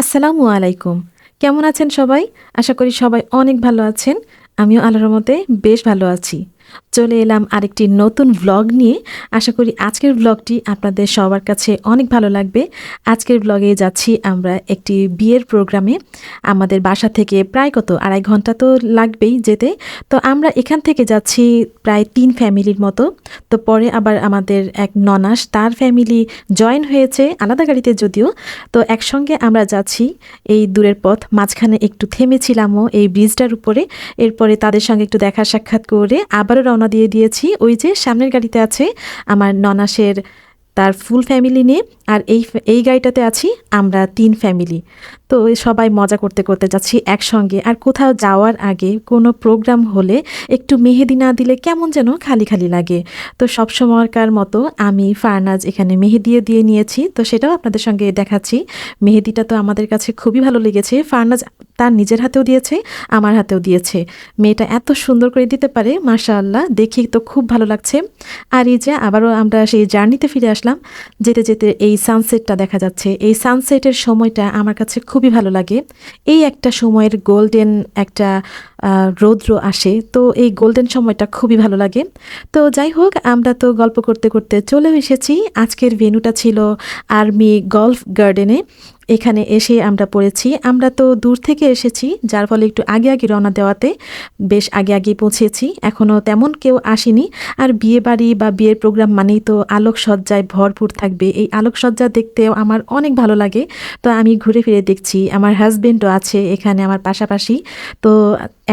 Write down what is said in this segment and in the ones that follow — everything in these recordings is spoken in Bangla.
আসসালামু আলাইকুম। কেমন আছেন সবাই? আশা করি সবাই অনেক ভালো আছেন। আমিও আল্লাহর মতে বেশ ভালো আছি। চলে এলাম আরেকটি নতুন ভ্লগ নিয়ে। আশা করি আজকের ভ্লগটি আপনাদের সবার কাছে অনেক ভালো লাগবে। আজকের ভ্লগে যাচ্ছি আমরা একটি বিয়ের প্রোগ্রামে আমাদের বাসা থেকে প্রায় কত, আড়াই ঘণ্টা তো লাগবেই যেতে। তো আমরা এখান থেকে যাচ্ছি প্রায় তিন ফ্যামিলির মতো। তো পরে আবার আমাদের এক ননাস, তার ফ্যামিলি জয়েন হয়েছে আলাদা গাড়িতে যদিও। তো একসঙ্গে আমরা যাচ্ছি এই দূরের পথ, মাঝখানে একটু থেমেছিলামও এই ব্রিজটার উপরে। এরপরে তাদের সঙ্গে একটু দেখা সাক্ষাৎ করে আবারও রওনা দিয়ে দিয়েছি। ওই যে সামনের গাড়িতে আছে আমার ননাসের তার ফুল ফ্যামিলি নিয়ে। আর এই এই গাড়িটাতে আছি আমরা তিন ফ্যামিলি তো সবাই মজা করতে করতে যাচ্ছি একসঙ্গে। আর কোথাও যাওয়ার আগে কোনো প্রোগ্রাম হলে একটু মেহেদি না দিলে কেমন যেন খালি খালি লাগে। তো সব সময়কার মতো আমি, ফারনাজ এখানে মেহেদিও দিয়ে নিয়েছি। তো সেটাও আপনাদের সঙ্গে দেখাচ্ছি। মেহেদিটা তো আমাদের কাছে খুবই ভালো লেগেছে। ফারনাজ তার নিজের হাতেও দিয়েছে, আমার হাতেও দিয়েছে। মেয়েটা এত সুন্দর করে দিতে পারে, মাশাআল্লাহ দেখি তো খুব ভালো লাগছে। আর এই যে আবারও আমরা সেই জার্নিতে ফিরে আসলাম। যেতে যেতে এই সানসেটটা দেখা যাচ্ছে। এই সানসেটের সময়টা আমার কাছে খুবই ভালো লাগে। এই একটা সময়ের গোল্ডেন একটা রৌদ্র আসে। তো এই গোল্ডেন সময়টা খুবই ভালো লাগে। তো যাই হোক, আমরা তো গল্প করতে করতে চলেও এসেছি। আজকের ভেন্যুটা ছিল আর্মি গলফ গার্ডেনে এখানে এসে আমরা পড়েছি। আমরা তো দূর থেকে এসেছি, যার ফলে একটু আগে আগে রওনা দেওয়াতে বেশ আগে আগে পৌঁছেছি। এখনও তেমন কেউ আসেনি। আর বিয়ে বাড়ি বা বিয়ের প্রোগ্রাম মানেই তো আলোকসজ্জায় ভরপুর থাকবে। এই আলোকসজ্জা দেখতেও আমার অনেক ভালো লাগে। তো আমি ঘুরে ফিরে দেখছি। আমার হাজব্যান্ডও আছে এখানে আমার পাশাপাশি। তো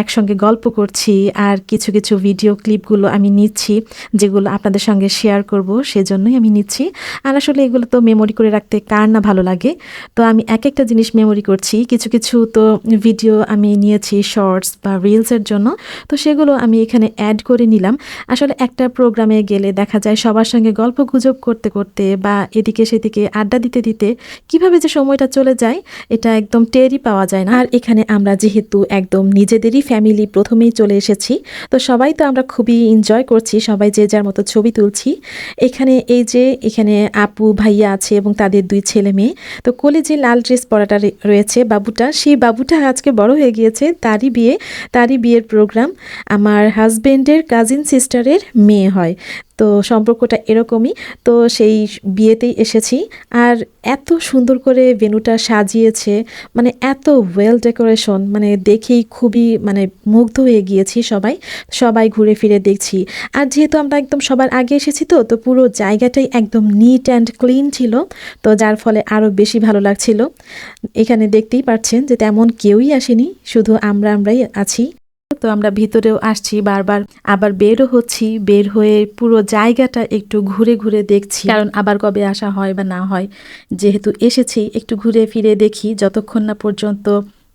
একসঙ্গে গল্প করছি আর কিছু কিছু ভিডিও ক্লিপগুলো আমি নিচ্ছি, যেগুলো আপনাদের সঙ্গে শেয়ার করব, সেজন্যই আমি নিচ্ছি। আর আসলে এগুলো তো মেমোরি করে রাখতে কার না ভালো লাগে। তো আমি এক একটা জিনিস মেমোরি করছি। কিছু কিছু তো ভিডিও আমি নিয়েছি শর্টস বা রিলসের জন্য। তো সেগুলো আমি এখানে অ্যাড করে নিলাম। আসলে একটা প্রোগ্রামে গেলে দেখা যায় সবার সঙ্গে গল্প গুজব করতে করতে বা এদিকে সেদিকে আড্ডা দিতে দিতে কীভাবে যে সময়টা চলে যায়, এটা একদম টেরই পাওয়া যায় না। আর এখানে আমরা যেহেতু একদম নিজেদেরই ফ্যামিলি প্রথমেই চলে এসেছি। তো সবাই তো আমরা খুবই এনজয় করছি, সবাই যে যার মতো ছবি তুলছি। এখানে এই যে, এখানে আপু, ভাইয়া আছে এবং তাদের দুই ছেলে মেয়ে। তো কোলে যে লাল ড্রেস পরাটা রয়েছে বাবুটা সেই বাবুটা আজকে বড় হয়ে গিয়েছে, তারই বিয়ে, তারই বিয়ের প্রোগ্রাম আমার হাজব্যান্ডের কাজিন সিস্টারের মেয়ে হয়। তো সম্পর্কটা এরকমই। তো সেই বিয়েতেই এসেছি। আর এত সুন্দর করে ভেনুটা সাজিয়েছে মানে এত ওয়েল ডেকোরেশন মানে দেখেই খুবই মানে মুগ্ধ হয়ে গিয়েছি সবাই। সবাই ঘুরে ফিরে দেখছি। আর যেহেতু আমরা একদম সবার আগে এসেছি তো তো পুরো জায়গাটাই একদম নিট অ্যান্ড ক্লিন ছিল। তো যার ফলে আরও বেশি ভালো লাগছিল। এখানে দেখতেই পাচ্ছেন যে তেমন কেউই আসেনি, শুধু আমরা আমরাই আছি। তো আমরা ভিতরেও আসছি, বারবার আবার বেরও হচ্ছি, বের হয়ে পুরো জায়গাটা একটু ঘুরে ঘুরে দেখছি। কারণ আবার কবে আসা হয় বা না হয়, যেহেতু এসেছি, একটু ঘুরে ফিরে দেখি, যতক্ষণ না পর্যন্ত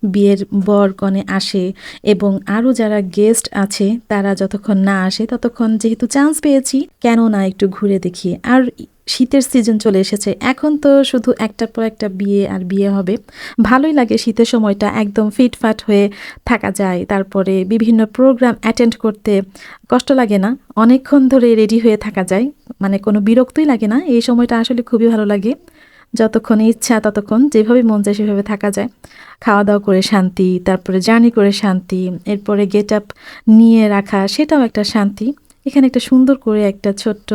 বিয়ের বর কনে আসে এবং আরও যারা গেস্ট আছে, তারা যতক্ষণ না আসে, ততক্ষণ যেহেতু চান্স পেয়েছি কেন না একটু ঘুরে দেখি। আর শীতের সিজন চলে এসেছে। এখন তো শুধু একটার পর একটা বিয়ে আর বিয়ে হবে। ভালোই লাগে শীতের সময়টা একদম ফিটফাট হয়ে থাকা যায়। তারপরে বিভিন্ন প্রোগ্রাম অ্যাটেন্ড করতে কষ্ট লাগে না। অনেকক্ষণ ধরে রেডি হয়ে থাকা যায়। মানে কোনো বিরক্তই লাগে না। এই সময়টা আসলে খুবই ভালো লাগে। যতক্ষণ ইচ্ছা ততক্ষণ যেভাবে মন চায় সেভাবে থাকা যায়। খাওয়া দাওয়া করে শান্তি, তারপরে জার্নি করে শান্তি, এরপরে গেট আপ নিয়ে রাখা, সেটাও একটা শান্তি। এখানে একটা সুন্দর করে একটা ছোট্ট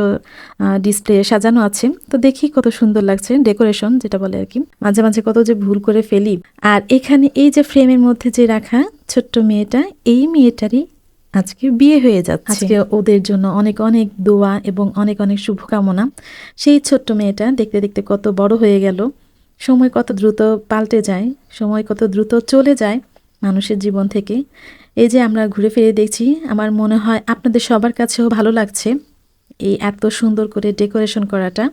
ডিসপ্লে সাজানো আছে। তো দেখি কত সুন্দর লাগছে ডেকোরেশন যেটা বলে আর কি। মাঝে মাঝে কত যে ভুল করে ফেলি। আর এখানে এই যে ফ্রেমের মধ্যে যে রাখা ছোট্ট মেয়েটা, এই মেয়েটারই আজকে বিয়ে হয়ে যাচ্ছে। আজকে ওদের জন্য অনেক অনেক দোয়া এবং অনেক অনেক শুভকামনা। সেই ছোট্ট মেয়েটা দেখতে দেখতে কত বড় হয়ে গেল। সময় কত দ্রুত পাল্টে যায়, সময় কত দ্রুত চলে যায়। মানুষের জীবন থেকে। এই যে আমরা ঘুরে ফিরে দেখছি, আমার মনে হয় আপনাদের সবার কাছেও ভালো লাগছে এই এত সুন্দর করে ডেকোরেশন করাটা।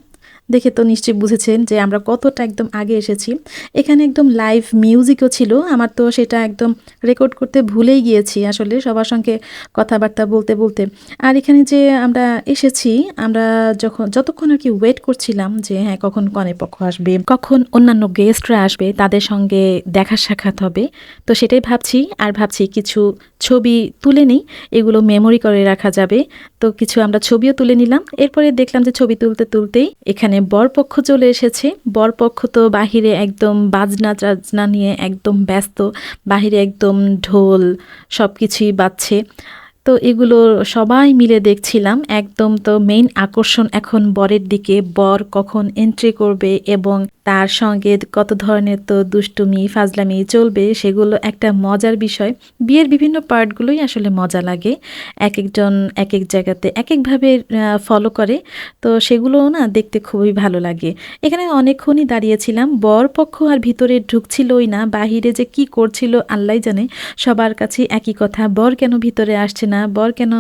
দেখে তো নিশ্চয়ই বুঝেছেন যে আমরা কতটা একদম আগে এসেছি। এখানে একদম লাইভ মিউজিকও ছিল, আমার তো সেটা একদম রেকর্ড করতে ভুলেই গিয়েছি আসলে সবার সঙ্গে কথাবার্তা বলতে বলতে। আর এখানে যে আমরা এসেছি, আমরা যখন, যতক্ষণ আর কি ওয়েট করছিলাম যে হ্যাঁ কখন কনে পক্ষ আসবে, কখন অন্যান্য গেস্টরা আসবে, তাদের সঙ্গে দেখা সাক্ষাৎ হবে, তো সেটাই ভাবছি। আর ভাবছি কিছু ছবি তুলে নিই, এগুলো মেমোরি করে রাখা যাবে। তো কিছু আমরা ছবিও তুলে নিলাম, এরপরে দেখলাম যে ছবি তুলতে তুলতেই এখানে বরপক্ষ চলে এসেছে। বরপক্ষ তো বাহিরে একদম বাজনা টাজনা নিয়ে একদম ব্যস্ত, বাহিরে একদম ঢোল সব কিছুই বাজছে। তো এগুলো সবাই মিলে দেখছিলাম। একদম তো মেইন আকর্ষণ এখন বরের দিকে। বর কখন এন্ট্রি করবে এবং তার সঙ্গে কত ধরনের তো দুষ্টুমি, ফাজলামি চলবে সেগুলো একটা মজার বিষয়। বিয়ের বিভিন্ন পার্টগুলোই আসলে মজা লাগে। এক একজন এক এক জায়গাতে এক একভাবে ফলো করে। তো সেগুলোও না দেখতে খুবই ভালো লাগে। এখানে অনেকক্ষণই দাঁড়িয়েছিলাম। বর পক্ষ আর ভিতরে ঢুকছিলই না। বাহিরে যে কি করছিল আল্লাহ জানে। সবার কাছে একই কথা। বর কেন ভিতরে আসছে বর কেন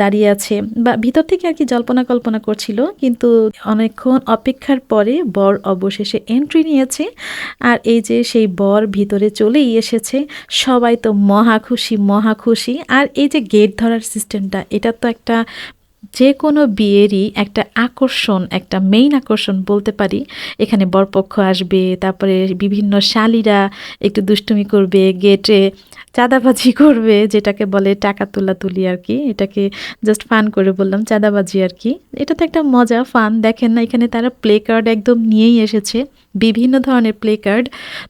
দাঁড়িয়ে আছে? বা ভিতর থেকে আর কি জল্পনা কল্পনা করছিল, কিন্তু অনেকক্ষণ অপেক্ষার পরে বর অবশেষে এন্ট্রি নিয়েছে। আর এই যে সেই বর ভিতরে চলেই এসেছে, সবাই তো মহা খুশি মহা খুশি। আর এই যে গেট ধরার সিস্টেমটা এটা তো একটা যে কোনো বিয়েরই একটা আকর্ষণ, একটা মেইন আকর্ষণ বলতে পারি। এখানে বরপক্ষ আসবে, তারপরে বিভিন্ন শালিরা একটু দুষ্টুমি করবে গেটে চাঁদাবাজি করবে, যেটাকে বলে টাকা তোলা তুলি আর কি। এটাকে জাস্ট ফান করে বললাম, চাঁদাবাজি আর কি। এটা তো একটা মজা ফান দেখেন না, এখানে তারা প্লে কার্ড একদম নিয়েই এসেছে। বিভিন্ন ধরনের প্লে কার্ড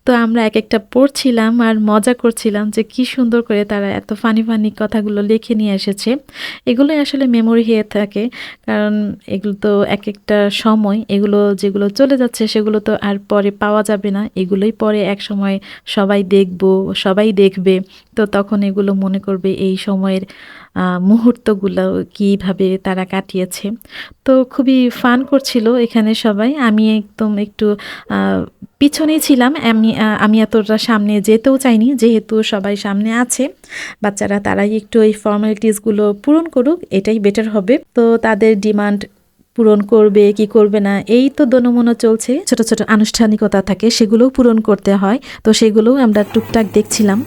তো আমরা এক একটা পড়ছিলাম আর মজা করছিলাম যে কি সুন্দর করে তারা এত ফানি ফানি কথাগুলো লিখে নিয়ে এসেছে। এগুলোই আসলে মেমোরি হয়ে থাকে, কারণ এগুলো তো এক একটা সময়, এগুলো যেগুলো চলে যাচ্ছে সেগুলো তো আর পরে পাওয়া যাবে না। এগুলোই পরে এক সময় সবাই দেখব, সবাই দেখবে, তো তখন এগুলো মনে করবে এই সময়ের মুহূর্তগুলো কীভাবে তারা কাটিয়েছে। তো খুবই ফান করছিল এখানে সবাই। আমি একদম একটু পিছনেই ছিলাম। আমি আমি এতটা সামনে যেতেও চাইনি, যেহেতু সবাই সামনে আছে। বাচ্চারা তারাই একটু এই ফর্মালিটিসগুলো পূরণ করুক, এটাই বেটার হবে। তো তাদের ডিমান্ড পূরণ করবে, কি করবে না, এই তো দনমনো চলছে। ছোট ছোট আনুষ্ঠানিকতা থাকে, সেগুলোও পূরণ করতে হয়। তো সেগুলোও আমরা টুকটাক দেখছিলাম।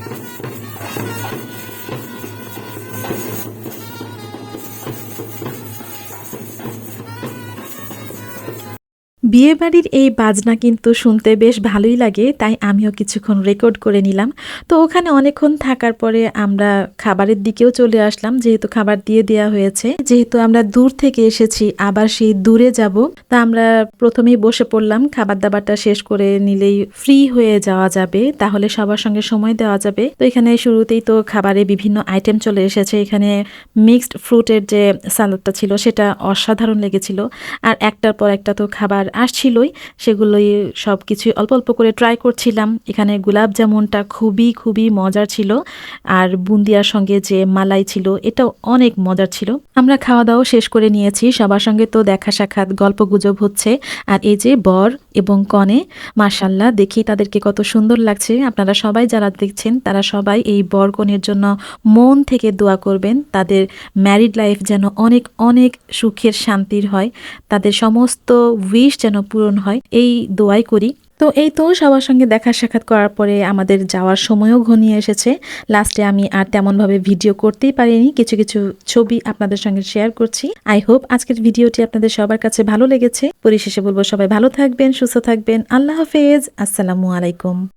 বিয়েবাড়ির এই বাজনা কিন্তু শুনতে বেশ ভালোই লাগে, তাই আমিও কিছুক্ষণ রেকর্ড করে নিলাম। তো ওখানে অনেকক্ষণ থাকার পরে আমরা খাবারের দিকেও চলে আসলাম, যেহেতু খাবার দিয়ে দেওয়া হয়েছে। যেহেতু আমরা দূর থেকে এসেছি, আবার সেই দূরে যাব, তা আমরা প্রথমেই বসে পড়লাম, খাবার দাবারটা শেষ করে নিলেই ফ্রি হয়ে যাওয়া যাবে, তাহলে সবার সঙ্গে সময় দেওয়া যাবে। তো এখানে শুরুতেই তো খাবারে বিভিন্ন আইটেম চলে এসেছে, এখানে মিক্সড ফ্রুটের যে সালাদটা ছিল, সেটা অসাধারণ লেগেছিল। আর একটার পর একটা তো খাবার আসছিলই, সেগুলোই সব কিছুই অল্প অল্প করে ট্রাই করছিলাম। এখানে গোলাপ জামুনটা খুবই খুবই মজার ছিল। আর বুন্দিয়ার সঙ্গে যে মালাই ছিল, এটাও অনেক মজার ছিল। আমরা খাওয়া দাওয়া শেষ করে নিয়েছি। সবার সঙ্গে তো দেখা সাক্ষাৎ, গল্প গুজব হচ্ছে। আর এই যে বর এবং কনে মার্শাল্লাহ দেখি তাদেরকে কত সুন্দর লাগছে। আপনারা সবাই যারা দেখছেন, তারা সবাই এই বর কনের জন্য মন থেকে দোয়া করবেন। তাদের ম্যারিড লাইফ যেন অনেক অনেক সুখের, শান্তির হয়। তাদের সমস্ত উইশ যেন পূরণ হয়, এই দোয়াই করি। তো এই তো সবার সঙ্গে দেখা সাক্ষাৎ করার পরে আমাদের যাওয়ার সময়ও ঘনিয়ে এসেছে। লাস্টে আমি আর তেমনভাবে ভিডিও করতেই পারিনি, কিছু কিছু ছবি আপনাদের সঙ্গে শেয়ার করছি। আই হোপ আজকের ভিডিওটি আপনাদের সবার কাছে ভালো লেগেছে। পরিশেষে বলব সবাই ভালো থাকবেন, সুস্থ থাকবেন। আল্লাহ হাফেজ, আসসালামু আলাইকুম।